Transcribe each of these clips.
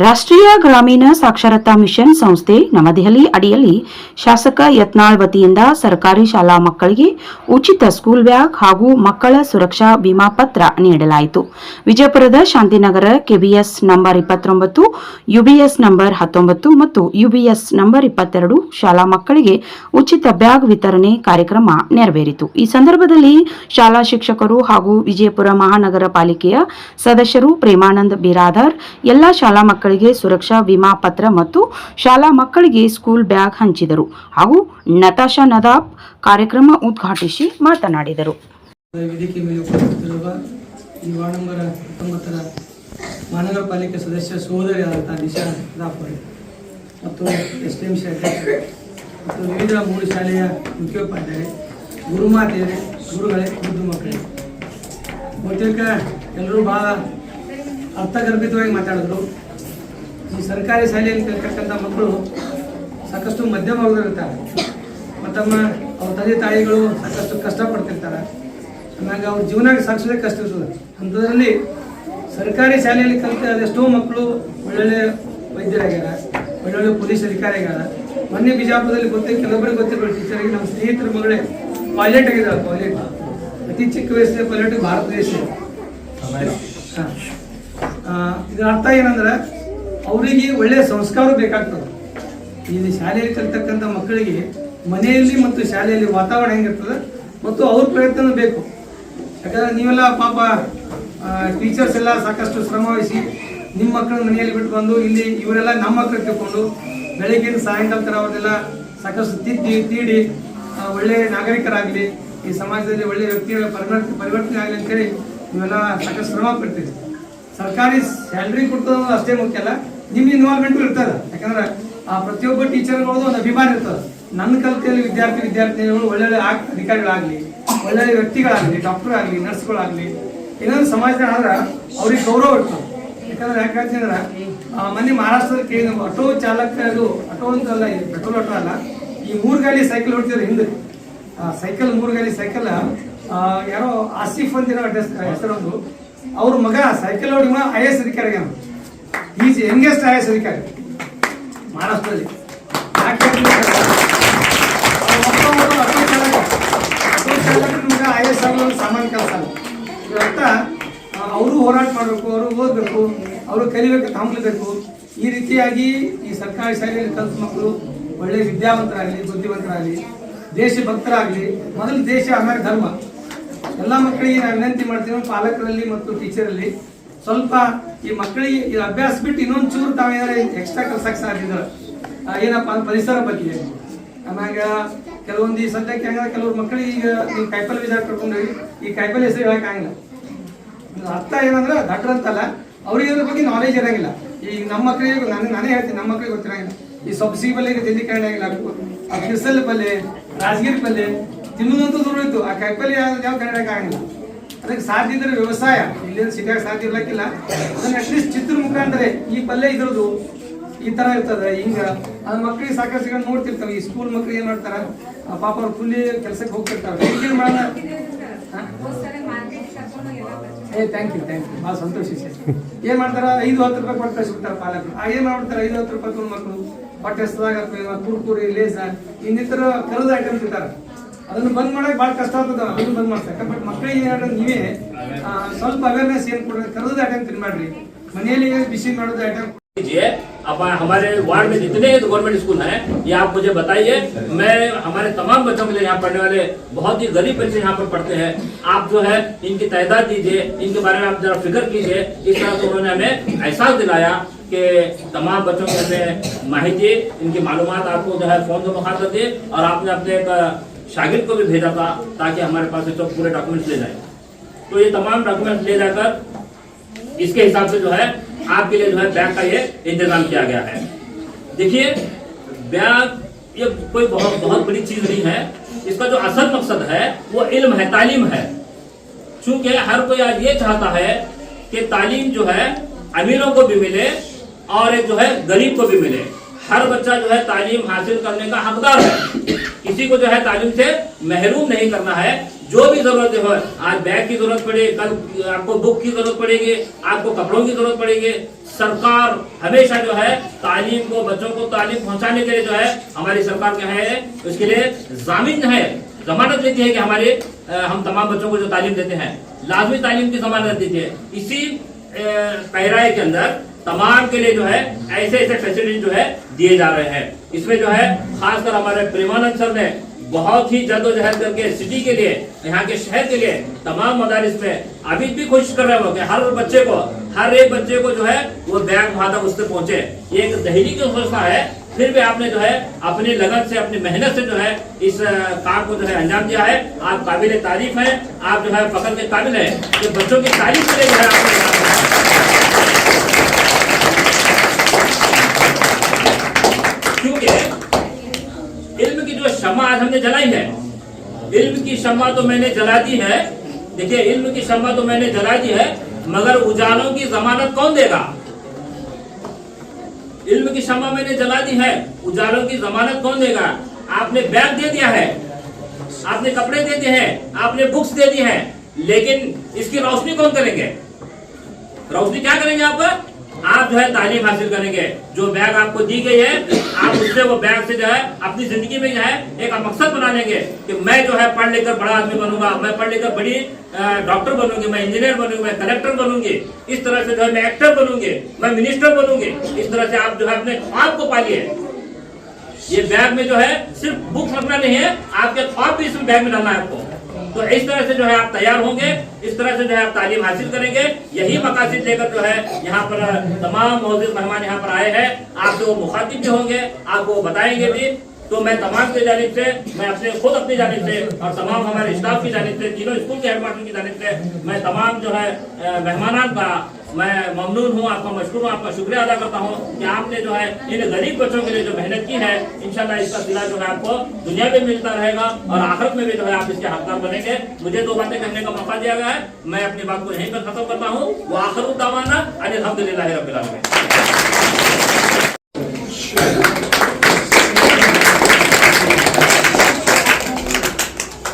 ರಾಷ್ಟ್ರೀಯ ಗ್ರಾಮೀಣ ಸಾಕ್ಷರತಾ ಮಿಷನ್ ಸಂಸ್ಥೆ ನವದೆಹಲಿ ಅಡಿಯಲ್ಲಿ ಶಾಸಕ ಯತ್ನಾಳ್ ವತಿಯಿಂದ ಸರ್ಕಾರಿ ಶಾಲಾ ಮಕ್ಕಳಿಗೆ ಉಚಿತ ಸ್ಕೂಲ್ ಬ್ಯಾಗ್ ಹಾಗೂ ಮಕ್ಕಳ ಸುರಕ್ಷಾ ವಿಮಾ ಪತ್ರ ನೀಡಲಾಯಿತು. ವಿಜಯಪುರದ ಶಾಂತಿನಗರ ಕೆಬಿಎಸ್ ನಂಬರ್ ಇಪ್ಪತ್ತೊಂಬತ್ತು, ಯುಬಿಎಸ್ ನಂಬರ್ ಹತ್ತೊಂಬತ್ತು ಮತ್ತು ಯುಬಿಎಸ್ ನಂಬರ್ ಇಪ್ಪತ್ತೆರಡು ಶಾಲಾ ಮಕ್ಕಳಿಗೆ ಉಚಿತ ಬ್ಯಾಗ್ ವಿತರಣೆ ಕಾರ್ಯಕ್ರಮ ನೆರವೇರಿತು. ಈ ಸಂದರ್ಭದಲ್ಲಿ ಶಾಲಾ ಶಿಕ್ಷಕರು ಹಾಗೂ ವಿಜಯಪುರ ಮಹಾನಗರ ಪಾಲಿಕೆಯ ಸದಸ್ಯರು ಪ್ರೇಮಾನಂದ್ ಬಿರಾದಾರ್, ಎಲ್ಲಾ ಶಾಲಾ ಮಕ್ಕಳಿಗೆ ಸುರಕ್ಷಾ ವಿಮಾ ಪತ್ರ ಮತ್ತು ಶಾಲಾ ಮಕ್ಕಳಿಗೆ ಸ್ಕೂಲ್ ಬ್ಯಾಗ್ ಹಂಚಿದರು ಹಾಗೂ ನತಾಶಾ ನದಾಬ್ ಕಾರ್ಯಕ್ರಮ ಉದ್ಘಾಟಿಸಿ ಮಾತನಾಡಿದರು. ವೇದಿಕೆ ಮೇಲೆ ಉಪಸ್ಥಿತರಿರುವ ಈ ವಾರ್ಡ್ ನಂಬರ್ ಹತ್ತೊಂಬತ್ತರ ಮಹಾನಗರ ಪಾಲಿಕೆ ಸದಸ್ಯ ಸಹೋದರಿಯಾದಂಥ ರಾಫ್ ಅವರು ಮತ್ತು ಎಸ್ ಡಿ ಎಂ ಅಧ್ಯಕ್ಷರು ಮತ್ತು ವಿವಿಧ ಮೂರು ಶಾಲೆಯ ಮುಖ್ಯೋಪಾಧ್ಯಾಯರೇ, ಗುರುಮಾತೆಯರೇ, ಗುರುಗಳೇ ಮುದ್ದು ಮಕ್ಕಳೇ. ಬಹುತೇಕ ಎಲ್ಲರೂ ಭಾಳ ಅರ್ಥಗರ್ಭಿತವಾಗಿ ಮಾತಾಡಿದ್ರು. ಈ ಸರ್ಕಾರಿ ಶಾಲೆಯಲ್ಲಿ ಕಲಿತಕ್ಕಂಥ ಮಕ್ಕಳು ಸಾಕಷ್ಟು ಮಧ್ಯಮ ವರ್ಗದಲ್ಲಿರ್ತಾರೆ ಮತ್ತಮ್ಮ ಅವ್ರ ತಂದೆ ತಾಯಿಗಳು ಸಾಕಷ್ಟು ಕಷ್ಟಪಡ್ತಿರ್ತಾರೆ. ಆಮ್ಯಾಗ ಅವ್ರ ಜೀವನ ಸಾಕಷ್ಟು ಕಷ್ಟ ಇರ್ತದೆ ಅಂಥದ್ರಲ್ಲಿ ಸರ್ಕಾರಿ ಶಾಲೆಯಲ್ಲಿ ಕಲಿತ ಎಷ್ಟೋ ಮಕ್ಕಳು ಒಳ್ಳೊಳ್ಳೆ ವೈದ್ಯರಾಗ್ಯಾರ ಒಳ್ಳೊಳ್ಳೆ ಪೊಲೀಸ್ ಅಧಿಕಾರಿ ಆಗ್ಯಾರ ಮೊನ್ನೆ ಬಿಜಾಪುರದಲ್ಲಿ ಗೊತ್ತೇ ಕೆಲವೊಬ್ಬರಿಗೆ ಗೊತ್ತಿರೋ ಟೀಚರಿಗೆ ನಮ್ಮ ಸ್ನೇಹಿತರ ಮಗಳೇ ಪೈಲಟ್ ಆಗಿದ್ದಾರೆ ಪೈಲಟ್ ಅತಿ ಚಿಕ್ಕ ವಯಸ್ಸಿನ ಪೈಲಟ್ ಭಾರತ ದೇಶ ಇದರ ಅರ್ಥ ಏನಂದ್ರೆ ಅವರಿಗೆ ಒಳ್ಳೆಯ ಸಂಸ್ಕಾರ ಬೇಕಾಗ್ತದೆ. ಇಲ್ಲಿ ಶಾಲೆಯಲ್ಲಿ ಕಲಿತಕ್ಕಂಥ ಮಕ್ಕಳಿಗೆ ಮನೆಯಲ್ಲಿ ಮತ್ತು ಶಾಲೆಯಲ್ಲಿ ವಾತಾವರಣ ಹೆಂಗಿರ್ತದೆ ಮತ್ತು ಅವ್ರ ಪ್ರಯತ್ನ ಬೇಕು. ಯಾಕಂದ್ರೆ ನೀವೆಲ್ಲ ಪಾಪ ಟೀಚರ್ಸ್ ಎಲ್ಲ ಸಾಕಷ್ಟು ಶ್ರಮ ವಹಿಸಿ ನಿಮ್ಮ ಮಕ್ಕಳನ್ನ ಮನೆಯಲ್ಲಿ ಬಿಟ್ಟು ಬಂದು ಇಲ್ಲಿ ಇವರೆಲ್ಲ ನಮ್ಮ ಮಕ್ಕಳು ತಿಳ್ಕೊಂಡು ಬೆಳಗ್ಗಿನ ಸಾಯಂಕಾಲ ಥರ ಅವರೆಲ್ಲ ಸಾಕಷ್ಟು ತಿದ್ದಿ, ತೀಡಿ ಒಳ್ಳೆಯ ಒಳ್ಳೆ ನಾಗರಿಕರಾಗಲಿ, ಈ ಸಮಾಜದಲ್ಲಿ ಒಳ್ಳೆ ವ್ಯಕ್ತಿಗಳ ಪರಿವರ್ತನೆ ಪರಿವರ್ತನೆ ಆಗಲಿ ಅಂತೇಳಿ ನೀವೆಲ್ಲ ಸಾಕಷ್ಟು ಶ್ರಮ ಪಡ್ತೀರಿ. ಸರ್ಕಾರಿ ಸ್ಯಾಲ್ರಿ ಕೊಡ್ತದ ಅಷ್ಟೇ ಮುಖ್ಯ ಅಲ್ಲ. ನಿಮ್ಮ ಇನ್ವಾಲ್ವ್ಮೆಂಟು ಇರ್ತದೆ ಯಾಕಂದ್ರೆ ಆ ಪ್ರತಿಯೊಬ್ಬ ಟೀಚರ್ಗಳದ್ದು ಒಂದು ಅಭಿಮಾನ ಇರ್ತದೆ. ನನ್ನ ಕಲಿಕೆಯಲ್ಲಿ ವಿದ್ಯಾರ್ಥಿ ವಿದ್ಯಾರ್ಥಿನಿಗಳು ಒಳ್ಳೊಳ್ಳೆ ಅಧಿಕಾರಿಗಳಾಗ್ಲಿ ಒಳ್ಳೊಳ್ಳೆ ವ್ಯಕ್ತಿಗಳಾಗ್ಲಿ ಡಾಕ್ಟರ್ ಆಗಲಿ ನರ್ಸ್ಗಳಾಗ್ಲಿ ಇನ್ನೊಂದು ಸಮಾಜದಾಗ ಆದ್ರೆ ಅವ್ರಿಗೆ ಗೌರವ ಇರ್ತದೆ. ಯಾಕಂದ್ರೆ ಯಾಕೆ ಅಂದ್ರೆ ಆ, ಮೊನ್ನೆ ಮಹಾರಾಷ್ಟ್ರದಲ್ಲಿ ಕೇಳಿ ನಾವು ಆಟೋ ಚಾಲಕ ಅದು ಆಟೋ ಅಂತ ಅಲ್ಲ ಪೆಟ್ರೋಲ್ ಆಟೋ ಅಲ್ಲ ಈ ಮೂರು ಗಾಡಿ ಸೈಕಲ್ ಹೊಡ್ತಿದ್ರು ಹಿಂದೆ ಸೈಕಲ್ ಮೂರು ಗಾಡಿ ಸೈಕಲ್ ಯಾರೋ ಆಸಿಫ್ ಅಂತ ಏನೋ ಅಡ್ರೆಸ್ ಹೆಸರೊಂದು. ಅವ್ರ ಮಗ ಸೈಕಲ್ ಹೊಡಿ ಐ ಎಸ್ ಅಧಿಕಾರಿ ಈಸ್ ಯಂಗೆಸ್ಟ್ ಐ ಎಸ್ ಅಧಿಕಾರಿ ಮಹಾರಾಷ್ಟ್ರದಲ್ಲಿ ಯಾಕೆ ಹೇಳ್ತೀನಿ ಅಂದ್ರೆ, ಅವ್ರ ಅಪ್ಪ ಮಗ ಆಟೋ ಚಾಲಕ. ಆಟೋ ಚಾಲಕನ ಮಗ ಐ ಎಸ್ ಆಗೋದು ಸಾಮಾನ್ಯ ಕೆಲಸ ಅಲ್ಲ. ಅವರು ಹೋರಾಟ ಮಾಡಬೇಕು ಅವರು ಓದಬೇಕು ಅವರು ಕಲಿಬೇಕು ತಾಮಲಬೇಕು ಈ ರೀತಿಯಾಗಿ ಈ ಸರ್ಕಾರಿ ಶಾಲೆಯಲ್ಲಿ ಕಲಿತ ಮಕ್ಕಳು ಒಳ್ಳೆ ವಿದ್ಯಾವಂತರಾಗಲಿ ಬುದ್ಧಿವಂತರಾಗಲಿ ದೇಶಭಕ್ತರಾಗಲಿ ಮೊದಲು ದೇಶ ಆಮೇಲೆ ಧರ್ಮ. ಎಲ್ಲ ಮಕ್ಕಳಿಗೆ ನಾನು ವಿನಂತಿ ಮಾಡ್ತೀನಿ ಪಾಲಕರಲ್ಲಿ ಮತ್ತು ಟೀಚರಲ್ಲಿ ಸ್ವಲ್ಪ ಈ ಮಕ್ಕಳಿಗೆ ಅಭ್ಯಾಸ ಬಿಟ್ಟು ಇನ್ನೊಂದು ಚೂರು ತಾವೇನಾದ್ರೆ ಎಕ್ಸ್ಟ್ರಾ ಕಲ್ಸಕ್ಕೆ ಸಾಧ್ಯ ಇದ್ದಾರೆ. ಆ, ಏನಪ್ಪ ಅಂದ್ರೆ ಪರಿಸರ ಬಗ್ಗೆ ಆಮ್ಯಾಗ ಕೆಲವೊಂದು ಈ ಸದ್ಯಕ್ಕೆ ಹೆಂಗ ಕೆಲವ್ರು ಮಕ್ಕಳಿಗೆ ಈಗ ನೀವು ಕಾಯಿಪಲ್ಲೆ ಬೀಜ ಕರ್ಕೊಂಡು ಹೋಗಿ ಈ ಕಾಯಿಪಲ್ಲೆ ಹೆಸರು ಹೇಳಕ್ ಆಗಂಗಿಲ್ಲ ಇದ್ರ ಅರ್ಥ ಏನಂದ್ರೆ ದಟ್ರ ಅಂತಲ್ಲ ಅವ್ರಿಗೆ ಇದ್ರ ಬಗ್ಗೆ ನಾಲೆಜ್ ಇರಂಗಿಲ್ಲ. ಈಗ ನಮ್ಮ ಮಕ್ಕಳಿಗೆ ನಾನು ನಾನೇ ಹೇಳ್ತೀನಿ ನಮ್ಮ ಮಕ್ಕಳಿಗೆ ಗೊತ್ತಿರಂಗಿಲ್ಲ. ಈ ಸೊಬ್ಸಿ ತಿಂಡಿ ಕಾರಣ ಆಗಿಲ್ಲ ಆ ಕಿರ್ಸಲ್ ಪಲ್ಲೆ ರಾಜಗಿರಿ ಪಲ್ಲೆ ತಿನ್ನೋದಂತೂ ದೂರ ಆ ಕಾಯಿಪಲ್ಲೆ ಯಾವ ಕನ್ನಡಕ್ಕೆ ಕನ್ನಡ ಆಗಂಗಿಲ್ಲ. ಅದಕ್ಕೆ ಸಾಧ್ಯ ಇದ್ರೆ ವ್ಯವಸಾಯ. ಇಲ್ಲಿ ಸಿಟಿಯಾಗ ಸಾಧ್ಯ ಇರ್ಲಕ್ಕಿಲ್ಲ. ಅದನ್ನ ಅಟ್ಲೀಸ್ಟ್ ಚಿತ್ರ ಮುಖಾಂತರ ಈ ಪಲ್ಯ ಇದ್ರದ್ದು ಈ ತರ ಇರ್ತದೆ, ಹಿಂಗ. ಅದ್ ಮಕ್ಳಿಗೆ ಸಾಕಷ್ಟು ಸಿಗಂಡ್ ನೋಡ್ತಿರ್ತಾವೆ. ಈ ಸ್ಕೂಲ್ ಮಕ್ಳು ಏನ್ ಮಾಡ್ತಾರ? ಪಾಪ ಅವ್ರು ಫುಲ್ಲಿ ಕೆಲ್ಸಕ್ಕೆ ಹೋಗ್ತಿರ್ತಾರೆ. ಏನ್? ಏ ಥ್ಯಾಂಕ್ ಯು ಥ್ಯಾಂಕ್ ಯು ಭಾಳ ಸಂತೋಷ ಏನ್ ಮಾಡ್ತಾರ? ಐದು ಹತ್ತು ರೂಪಾಯಿ ಕೊಟ್ಟು ಕಳಿಸ್ಬಿಡ್ತಾರ ಪಾಲಕರು. ಆ, ಏನ್ ಮಾಡ್ತಾರೆ? ಐದು ಹತ್ತು ರೂಪಾಯಿ ಮಕ್ಕಳು ಹೊಟ್ಟೆ ಹಸ್ದಾಗ ಕುರ್ಕುರಿ ಲೇಸ ಇನ್ನಿತರ ಕರದ ಐಟಮ್ ತಿಂತಾರ. ಅದನ್ನು ಬಂದ್ ಮಾಡಕ್ ಭಾಳ ಕಷ್ಟ ಆಗ್ತದ ಅದನ್ನು ಬಂದ್ ಮಾಡ್ತಾರೆ ಬಟ್ ಮಕ್ಕಳಿಗೆ ಏನಾದ್ರೆ ನೀವೇ ಆ, ಸ್ವಲ್ಪ ಅವೇರ್ನೆಸ್ ಏನ್ ಕೊಡ್ರಿ ಕರೆದ ಐಟಮ್ ತಿನ್ಬೇಡ್ರಿ ಮನೆಯಲ್ಲಿ ಬಿಸಿ ಮಾಡೋದು ಐಟಮ್ लीजिए अब हमारे वार्ड में जितने गवर्नमेंट स्कूल हैं ये आप मुझे बताइए मैं हमारे तमाम बच्चों के लिए यहाँ पढ़ने वाले बहुत ही गरीब बच्चे यहाँ पर पढ़ते हैं आप जो है इनकी तादाद दीजिए इनके बारे में आप जरा फिक्र कीजिए इस तरह से उन्होंने हमें एहसास दिलाया कि तमाम बच्चों के हमें माहिती इनकी मालूमात आपको जो है फोन से मुखातर दिए और आपने अपने एक शागिर्द को भी भेजा था ताकि हमारे पास सब पूरे डॉक्यूमेंट्स ले जाए। तो ये तमाम डॉक्यूमेंट्स ले जाकर इसके हिसाब से जो है, आपके लिए जो है बैग का ये इंतज़ाम किया गया है। देखिए बैग ये कोई बहुत बहुत बड़ी चीज़ नहीं है। इसका जो असल मकसद है, वो इल्म है, तालीम है। चूँकि हर कोई आज ये चाहता है कि तालीम जो है, अमीरों को भी मिले और एक जो है, गरीब को भी मिले। हर बच्चा जो है, तालीम हासिल करने का हकदार है। किसी को जो है तालीम से महरूम नहीं करना है। जो भी ज़रूरत हो, आज बैग की ज़रूरत पड़े, कल आपको बुक की ज़रूरत पड़ेगी, आपको कपड़ों की ज़रूरत पड़ेगी। सरकार हमेशा जो है तालीम को, बच्चों को तालीम पहुँचाने के लिए जो है हमारी सरकार क्या है। उसके लिए जामिन है, जमानत देती है कि हमारे हम तमाम बच्चों को जो तालीम देते हैं, लाजमी तालीम की जमानत देती है। इसी पैराए के अंदर तमाम के लिए जो है ऐसे ऐसे फैसिलिटी जो है दिए जा रहे हैं। इसमें जो है, खासकर हमारे प्रेमानंद सर ने बहुत ही जद्दोजहद करके सिटी के लिए, यहाँ के शहर के लिए तमाम मदारिस में अभी भी कोशिश कर रहे हो कि हर बच्चे को, हर एक बच्चे को जो है, वो बैग तक उससे पहुँचे। ये एक दहली की संस्था है। फिर भी आपने जो है, अपनी लगन से, अपनी मेहनत से जो है, इस काम को जो है अंजाम दिया है। आप काबिल तारीफ़ है। आप जो है फकर के काबिल है बच्चों की तारीफ़ के लिए जो है आपने ये काम किया। क्योंकि इल्म की जो शमा आज हमने जलाई है। इल्म की शमा तो मैंने जला दी है। देखिए, इल्म की शमा तो मैंने जला दी है, मगर उजालों की जमानत कौन देगा? इल्म की शमा मैंने जला दी है, उजालों की जमानत कौन देगा? आपने बैग दे दिया है, आपने कपड़े दे दिए हैं, आपने बुक्स दे दी हैं, लेकिन इसकी रोशनी कौन करेंगे? रोशनी क्या करेंगे आप? आप जो है तालीम हासिल करेंगे। जो बैग आपको दी गई है, आप उससे वो बैग से जो है अपनी ज़िंदगी में जो है एक मकसद बना लेंगे कि मैं जो है पढ़ लिखकर बड़ा आदमी बनूँगा, मैं पढ़ लिखकर बड़ी डॉक्टर बनूँगी, मैं इंजीनियर बनूँगी, मैं कलेक्टर बनूँगी, इस तरह से जो है मैं एक्टर बनूँगी, मैं मिनिस्टर बनूँगी, इस तरह से आप जो है अपने ख्वाब को पालिए। ये बैग में जो है सिर्फ़ बुक रखना नहीं है, आपके ख्वाब भी इसमें बैग में डालना है आपको। तो इस तरह से जो है आप तैयार होंगे, इस तरह से जो है आप तालीम हासिल करेंगे। यही मकासद लेकर जो है यहाँ पर, तमाम मौजूद मेहमान यहाँ पर आए हैं। आप जो मुखातिब भी होंगे, आपको बताएँगे भी। तो मैं तमाम की जानब से, मैं अपने, खुद अपनी जानब से और तमाम हमारे स्टाफ की जानब से, तीनों स्कूल के हेडमास्टर की जानब से, मैं तमाम जो है मेहमान का मैं ममनून हूँ आपका मशहूर हूँ आपका शुक्रिया अदा करता हूँ कि आपने जो है इन गरीब बच्चों के लिए जो मेहनत की है इंशाल्लाह इसका सिला जो है आपको दुनिया में मिलता रहेगा और आखिरत में भी जो है आप इसके हकदार बनेंगे मुझे दो बातें कहने का मौका दिया गया है मैं अपनी बात को यहीं पर खत्म करता हूँ वो आखिर दावाना अलहमदिल्ला रबिल आलमीन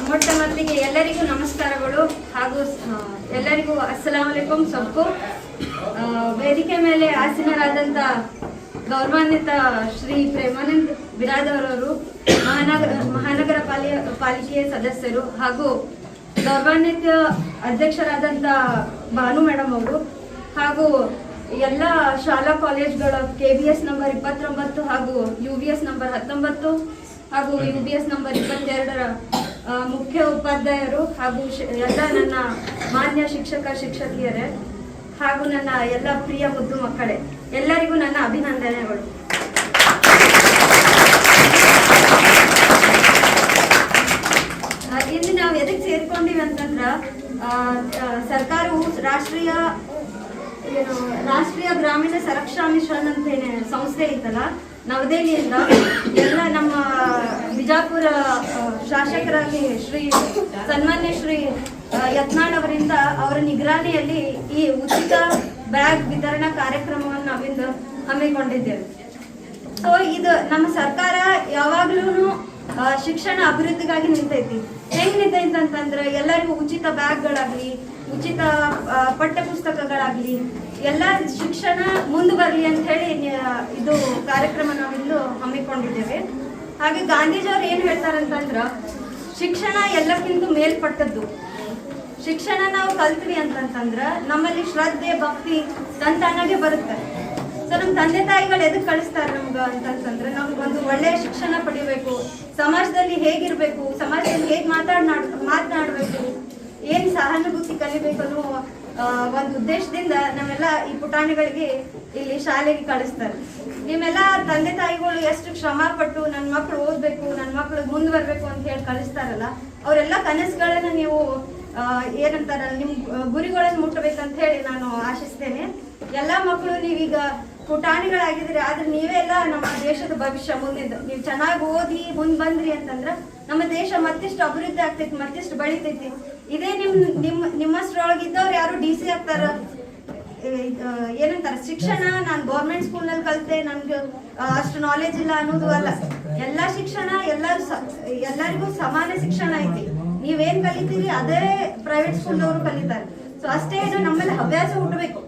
ಮೊಟ್ಟ ಮೊದಲಿಗೆ ಎಲ್ಲರಿಗೂ ನಮಸ್ಕಾರಗಳು ಹಾಗೂ ಆ, ಎಲ್ಲರಿಗೂ ಅಸ್ಸಲಾಂ ಅಲೈಕುಂ ಸಬ್ಕು ಆ, ವೇದಿಕೆ ಮೇಲೆ ಆಸೀನರಾದಂಥ ಗೌರವಾನ್ವಿತ ಶ್ರೀ ಪ್ರೇಮಾನಂದ್ ಬಿರಾದವರವರು ಮಹಾನಗರ ಮಹಾನಗರ ಪಾಲಿ ಪಾಲಿಕೆಯ ಸದಸ್ಯರು ಹಾಗೂ ಗೌರವಾನ್ವಿತ ಅಧ್ಯಕ್ಷರಾದಂತ ಭಾನು ಮೇಡಮ್ ಅವರು ಹಾಗೂ ಎಲ್ಲ ಶಾಲಾ ಕಾಲೇಜ್ಗಳ ಕೆ ಬಿ ಎಸ್ ನಂಬರ್ ಇಪ್ಪತ್ತೊಂಬತ್ತು ಹಾಗೂ ಯು ಬಿ ಎಸ್ ನಂಬರ್ ಹತ್ತೊಂಬತ್ತು ಹಾಗೂ ಯು ಬಿ ಎಸ್ ನಂಬರ್ ಇಪ್ಪತ್ತೆರಡರ ಮುಖ್ಯ ಉಪಾಧ್ಯಾಯರು ಹಾಗೂ ಎಲ್ಲ ನನ್ನ ಮಾನ್ಯ ಶಿಕ್ಷಕ, ಶಿಕ್ಷಕಿಯರೇ. ಹಾಗೂ ನನ್ನ ಎಲ್ಲ ಪ್ರಿಯ ಮುದ್ದು ಮಕ್ಕಳೇ, ಎಲ್ಲರಿಗೂ ನನ್ನ ಅಭಿನಂದನೆಗಳು. ಇಲ್ಲಿ ನಾವು ಎದಕ್ಕೆ ಸೇರ್ಕೊಂಡಿವಿ ಅಂತಂದ್ರ ಸರ್ಕಾರವು ರಾಷ್ಟ್ರೀಯ, ಏನು, ರಾಷ್ಟ್ರೀಯ ಗ್ರಾಮೀಣ ಸರಕ್ಷಾ ಮಿಷನ್ ಅಂತ ಸಂಸ್ಥೆ ಐತಲ್ಲ, ನವದೆಹಲಿಯಿಂದ ಎಲ್ಲ ನಮ್ಮ ಬಿಜಾಪುರ ಶಾಸಕರಾಗಿ ಶ್ರೀ ಸನ್ಮಾನ್ಯ ಶ್ರೀ ಯತ್ನಾಳ್ ಅವರಿಂದ ಅವರ ನಿಗರಾಣಿಯಲ್ಲಿ ಈ ಉಚಿತ ಬ್ಯಾಗ್ ವಿತರಣಾ ಕಾರ್ಯಕ್ರಮವನ್ನು ನಾವಿಂದು ಹಮ್ಮಿಕೊಂಡಿದ್ದೇವೆ. ಸೊ ಇದು ನಮ್ಮ ಸರ್ಕಾರ ಯಾವಾಗ್ಲೂ ಶಿಕ್ಷಣ ಅಭಿವೃದ್ಧಿಗಾಗಿ ನಿಂತೈತಿ. ಹೆಂಗ್ ನಿಂತೈತಿ ಅಂತಂದ್ರೆ ಎಲ್ಲರಿಗೂ ಉಚಿತ ಬ್ಯಾಗ್ಗಳಾಗ್ಲಿ, ಉಚಿತ ಪಠ್ಯ ಪುಸ್ತಕಗಳಾಗ್ಲಿ ಎಲ್ಲ ಶಿಕ್ಷಣ ಮುಂದೆ ಬರಲಿ ಅಂತ ಹೇಳಿ ಇದು ಕಾರ್ಯಕ್ರಮ ನಾವಿಂದು ಹಮ್ಮಿಕೊಂಡಿದ್ದೇವೆ. ಹಾಗೆ ಗಾಂಧೀಜಿಯವ್ರು ಏನ್ ಹೇಳ್ತಾರಂತಂದ್ರ, ಶಿಕ್ಷಣ ಎಲ್ಲಕ್ಕಿಂತ ಮೇಲ್ಪಟ್ಟದ್ದು ಶಿಕ್ಷಣ ನಾವು ಕಲ್ತ್ವಿ ಅಂತಂತಂದ್ರ ನಮ್ಮಲ್ಲಿ ಶ್ರದ್ಧೆ, ಭಕ್ತಿ ತಂತಾನಾಗೆ ಬರುತ್ತೆ. ಸೊ ನಮ್ಮ ತಂದೆ ತಾಯಿಗಳು ಎದಕ್ ಕಳಿಸ್ತಾರೆ ನಮ್ಗ ಅಂತಂತಂದ್ರೆ ನಮ್ಗೆ ಒಂದು ಒಳ್ಳೆಯ ಶಿಕ್ಷಣ ಪಡಿಬೇಕು, ಸಮಾಜದಲ್ಲಿ ಹೇಗಿರ್ಬೇಕು, ಸಮಾಜದಲ್ಲಿ ಹೇಗ್ ಮಾತಾಡ್ ಮಾತನಾಡ್ಬೇಕು, ಏನ್ ಸಹಾನುಭೂತಿ ಕಲಿಬೇಕು ಅನ್ನೋ ಒಂದು ಉದ್ದೇಶದಿಂದ ನಾವೆಲ್ಲ ಈ ಪುಟಾಣಿಗಳಿಗೆ ಇಲ್ಲಿ ಶಾಲೆಗೆ ಕಳಿಸ್ತಾರೆ. ನಿಮ್ಮೆಲ್ಲ ತಂದೆ ತಾಯಿಗಳು ಎಷ್ಟು ಶ್ರಮ ಪಟ್ಟು ನನ್ನ ಮಕ್ಕಳು ಓದ್ಬೇಕು ನನ್ನ ಮಕ್ಕಳು ಮುಂದೆ ಬರ್ಬೇಕು ಅಂತ ಹೇಳಿ ಕಳಿಸ್ತಾರಲ್ಲ, ಅವರೆಲ್ಲ ಕನಸುಗಳನ್ನ ನೀವು ಏನಂತಾರ ನಿಮ್ ಗುರಿಗಳನ್ನು ಮುಟ್ಟಬೇಕಂತ ಹೇಳಿ ನಾನು ಆಶಿಸ್ತೇನೆ. ಎಲ್ಲಾ ಮಕ್ಕಳು ನೀವೀಗ ಪುಟಾಣಿಗಳಾಗಿದ್ರೆ ಆದ್ರೆ ನೀವೆಲ್ಲ ನಮ್ಮ ದೇಶದ ಭವಿಷ್ಯ ಮುಂದಿದ್ದು. ನೀವು ಚೆನ್ನಾಗಿ ಓದಿ ಮುಂದ್ ಬಂದ್ರಿ ಅಂತಂದ್ರ ನಮ್ಮ ದೇಶ ಮತ್ತಿಷ್ಟು ಅಭಿವೃದ್ಧಿ ಆಗ್ತೈತಿ, ಮತ್ತಿಷ್ಟು ಬೆಳಿತೈತಿ. ಇದೇ ನಿಮ್ ನಿಮ್ ನಿಮ್ಮಷ್ಟ್ರೊಳಗಿದ್ದವ್ರು ಯಾರು ಡಿ ಸಿ ಆಗ್ತಾರ? ಏನಂತಾರ, ಶಿಕ್ಷಣ ನಾನು ಗೌರ್ಮೆಂಟ್ ಸ್ಕೂಲ್ನಲ್ಲಿ ಕಲಿತೆ, ನನ್ಗೆ ಅಷ್ಟು ನಾಲೆಜ್ ಇಲ್ಲ ಅನ್ನೋದು ಅಲ್ಲ. ಎಲ್ಲಾ ಶಿಕ್ಷಣ ಎಲ್ಲರೂ ಎಲ್ಲರಿಗೂ ಸಮಾನ ಶಿಕ್ಷಣ ಐತಿ. ನೀವೇನ್ ಕಲಿತೀರಿ, ಅದೇ ಪ್ರೈವೇಟ್ ಸ್ಕೂಲ್ ಅವರು ಕಲಿತಾರೆ. ಸೊ ಅಷ್ಟೇ ಇದು ನಮ್ಮಲ್ಲಿ ಹವ್ಯಾಸ ಹುಟ್ಟಬೇಕು.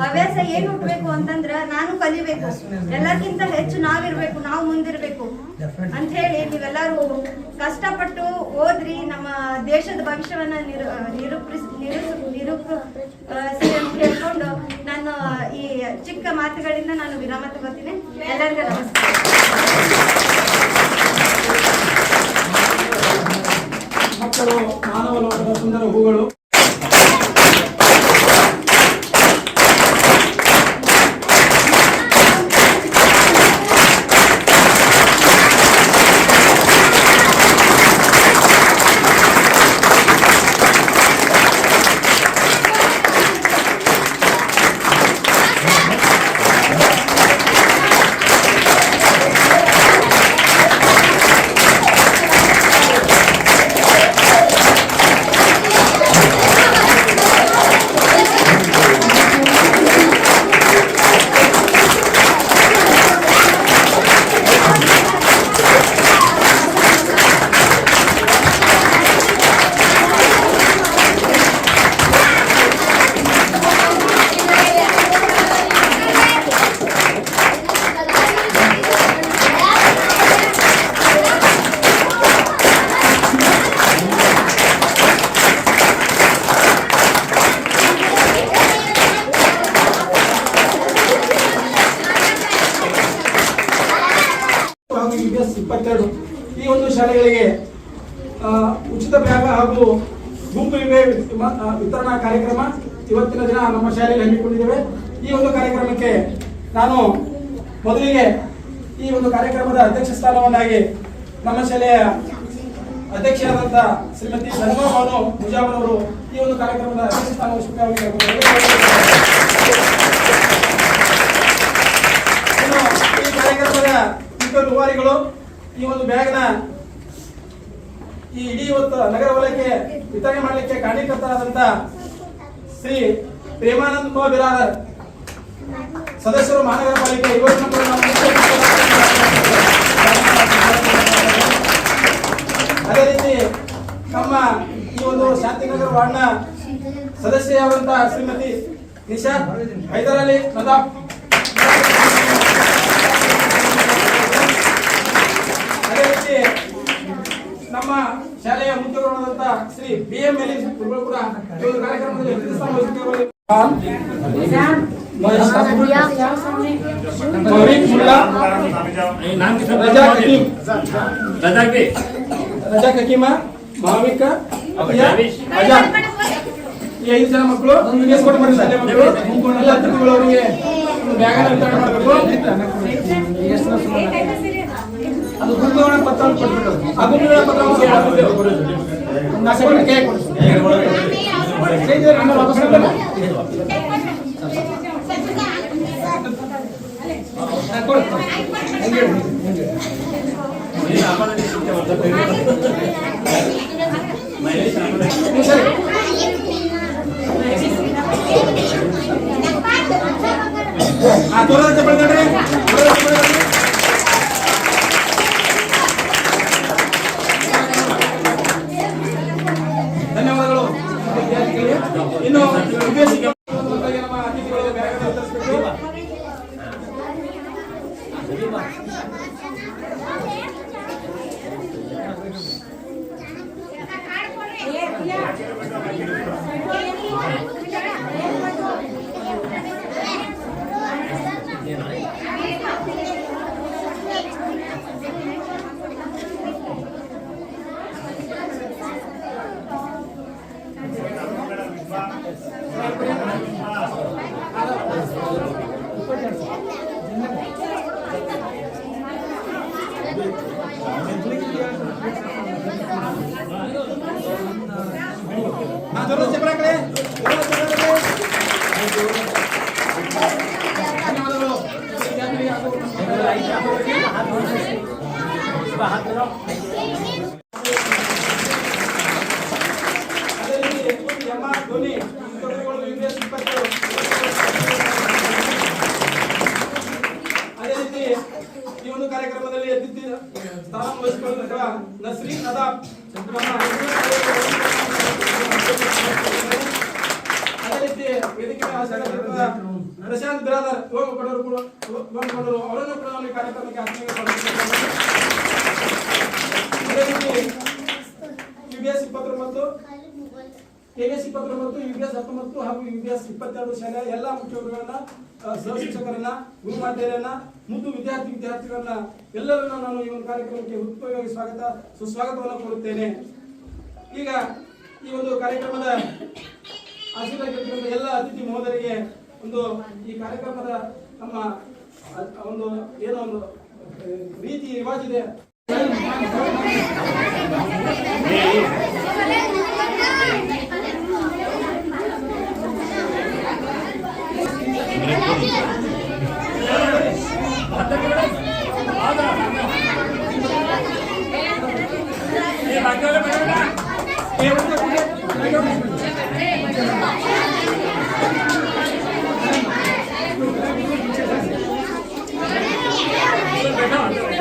ಹವ್ಯಾಸ ಏನ್ ಹುಟ್ಟಬೇಕು ಅಂತಂದ್ರ ನಾನು ಕಲಿಬೇಕು. ಎಲ್ಲಕ್ಕಿಂತ ಹೆಚ್ಚು ನಾವಿರ್ಬೇಕು, ನಾವು ಮುಂದಿರ್ಬೇಕು. ಅಂತ ಹೇಳಿ ನೀವೆಲ್ಲರೂ ಕಷ್ಟಪಟ್ಟು ಓದ್ರಿ, ನಮ್ಮ ದೇಶದ ಭವಿಷ್ಯವನ್ನ ನಿರು, ನಿರೂಪಿಸ್ ಹೇಳ್ಕೊಂಡು ನಾನು ಈ ಚಿಕ್ಕ ಮಾತುಗಳಿಂದ ನಾನು ವಿರಾಮ ತಗೋತೀನಿ. ಎಲ್ಲರಿಗೂ ನಮಸ್ಕಾರ. ಮಕ್ಕಳು ಮಾನವ ಲೋಕದ ಸುಂದರ ಹೂಗಳು. ಶಾಲೆಗಳಿಗೆ ಉಚಿತ ಬ್ಯಾಗ ಹಾಗೂ ಗುಂಪು ವಿಮೆ ವಿತರಣಾ ಕಾರ್ಯಕ್ರಮ ಇವತ್ತಿನ ದಿನ ನಮ್ಮ ಶಾಲೆಯಲ್ಲಿ ಹಮ್ಮಿಕೊಂಡಿದ್ದೇವೆ ಈ ಒಂದು ಕಾರ್ಯಕ್ರಮಕ್ಕೆ ನಾನು ಮೊದಲಿಗೆ ಈ ಒಂದು ಕಾರ್ಯಕ್ರಮದ ಅಧ್ಯಕ್ಷ ಸ್ಥಾನವನ್ನಾಗಿ ನಮ್ಮ ಶಾಲೆಯ ಅಧ್ಯಕ್ಷರಾದಂಥ ಶ್ರೀಮತಿ ಸನ್ಮಾ ಭಾನು ಮುಜಾವರವರು ಈ ಒಂದು ಕಾರ್ಯಕ್ರಮದ ಅಧ್ಯಕ್ಷ ಸ್ಥಾನ ವಹಿಸಬೇಕಾಗಿ ಕೇಳ್ಕೊಳ್ತೇನೆ. ಇನ್ನು ಈ ಕಾರ್ಯಕ್ರಮದ ಇಬ್ಬರು ಈ ಒಂದು ಬ್ಯಾಗ್ನ ಈ ಇಡೀ ಇವತ್ತು ನಗರ ವಲಯಕ್ಕೆ ವಿತರಣೆ ಮಾಡಲಿಕ್ಕೆ ಕಾರಣೀಕರ್ತರಾದಂತ ಶ್ರೀ ಪ್ರೇಮಾನಂದ್ ಬಿರಾದರ್ ಸದಸ್ಯರು ಮಹಾನಗರ ಪಾಲಿಕೆ ಅದೇ ರೀತಿ ನಮ್ಮ ಈ ಒಂದು ಶಾಂತಿನಗರ ವಾರ್ಡ್ನ ಸದಸ್ಯೆಯಾದಂತಹ ಶ್ರೀಮತಿ ನಿಶಾ ಹೈದರಾಲಿ ಅಲಿ ರೀತಿ ನಮ್ಮ ಶಾಲೆಯ ಮುಖ್ಯವಾದಂತಹ ಶ್ರೀ ಬಿ ಎಂ ಎಲ್ ಕಾರ್ಯಕ್ರಮದಲ್ಲಿ ರಜಾ ರಜಾ ಈ ಐದು ಜನ ಮಕ್ಕಳು ಕೊಟ್ಟು ಮಕ್ಕಳು ಅವರಿಗೆ ಮಾಡಬೇಕು. ಅದು ಗುರುಗಳ ಪತ್ರ ಕೊಟ್ಬಿಟ್ಟು ಆ ಗುರುಗಳ ಪತ್ರ ನಾ ಸೆಕೆಂಡ್ ಕೈ ಕೊಡು. ಕೈ ಇದೆ, ಆಮೇಲೆ ವಾಪಸ್ ಕೊಡ್ಬೇಕು. ಹಾ, ಕೊಡು. ಹಂಗೆ ಇಡು, ಹಂಗೆ ಇಡು. ನೀವು ಸರಿ. ಆ ತೋರದ ಚಪ್ಪಲಿ ತಡ್ರಿ. ತೋರದ ಚಪ್ಪಲಿ ತಡ್ರಿ. ಧನ್ಯವಾದಗಳು ವಿದ್ಯಾರ್ಥಿಗಳಿಗೆ. ಇನ್ನು ವಿದೇಶಿಗೆ ಮಕ್ಕಳಿಗೆ ನಮ್ಮ ಅತಿಥಿಗಳಿಗೆ ಬ್ಯಾಗ್ ಅನ್ನು ವಿತರಿಸಬೇಕು. ಆ ತೋರದ ಚಪ್ಪಲಿ ಹಾಕ್ರಿ. ತೋರದ ಚಪ್ಪಲಿ ಹಾಕ್ರಿ. ಧನ್ಯವಾದಗಳು ವಿದ್ಯಾರ್ಥಿಗಳಿಗೆ ಹಾಗೂ ಅದೇ ರೀತಿ ಎಂ ಆರ್ ಧೋನಿ ಗುರುಗಳು ಯುಎಸ್ ಇಪ್ಪತ್ತು ಅದೇ ರೀತಿ ಈ ಒಂದು ಕಾರ್ಯಕ್ರಮದಲ್ಲಿ ಅತಿಥಿ ಸ್ಥಾನ ವಹಿಸಿಕೊಳ್ಳುತ್ತಿರುವ ನಸ್ರೀನ್ ನದಾಬ್ ನಮ್ಮ ವೇದಿಕೆ ಆಸಕ್ತರಾದ ಪ್ರಶಾಂತ್ ಬಿರಾದರ್ ಯುವ ಮುಖಂಡರು ಕೂಡ ಯುವ ಮುಖಂಡರು ಅವರನ್ನು ಕೂಡ ನಾವು ಈ ಕಾರ್ಯಕ್ರಮಕ್ಕೆ ಯುಬಿಎಸ್ ಇಪ್ಪತ್ತೊಂಬತ್ತು ಕೆಎಸ್ ಇಪ್ಪತ್ತೊಂಬತ್ತು ಯುಬಿಎಸ್ ಹತ್ತೊಂಬತ್ತು ಹಾಗೂ ಯುಬಿಎಸ್ ಇಪ್ಪತ್ತೆರಡು ಶಾಲೆಯ ಎಲ್ಲ ಮುಖ್ಯಮಂತ್ರಿಗಳನ್ನ ಸಹ ಶಿಕ್ಷಕರನ್ನ ಗುರುಮಾತೆಯರನ್ನ ಮುದ್ದು ವಿದ್ಯಾರ್ಥಿ ವಿದ್ಯಾರ್ಥಿಗಳನ್ನ ಎಲ್ಲರನ್ನ ನಾನು ಈ ಒಂದು ಕಾರ್ಯಕ್ರಮಕ್ಕೆ ಉತ್ತಮವಾಗಿ ಸ್ವಾಗತ, ಸುಸ್ವಾಗತವನ್ನು ಕೊಡುತ್ತೇನೆ ಈಗ ಈ ಒಂದು ಕಾರ್ಯಕ್ರಮದ ಆಶೀರ್ವಾದ ಎಲ್ಲ ಅತಿಥಿ ಮಹೋದರಿಗೆ ಒಂದು ಈ ಕಾರ್ಯಕ್ರಮದ ನಮ್ಮ ಒಂದು ಏನೋ ಒಂದು ಆ, ರೀತಿ ರಿವಾಜಿದೆ ये Tamam.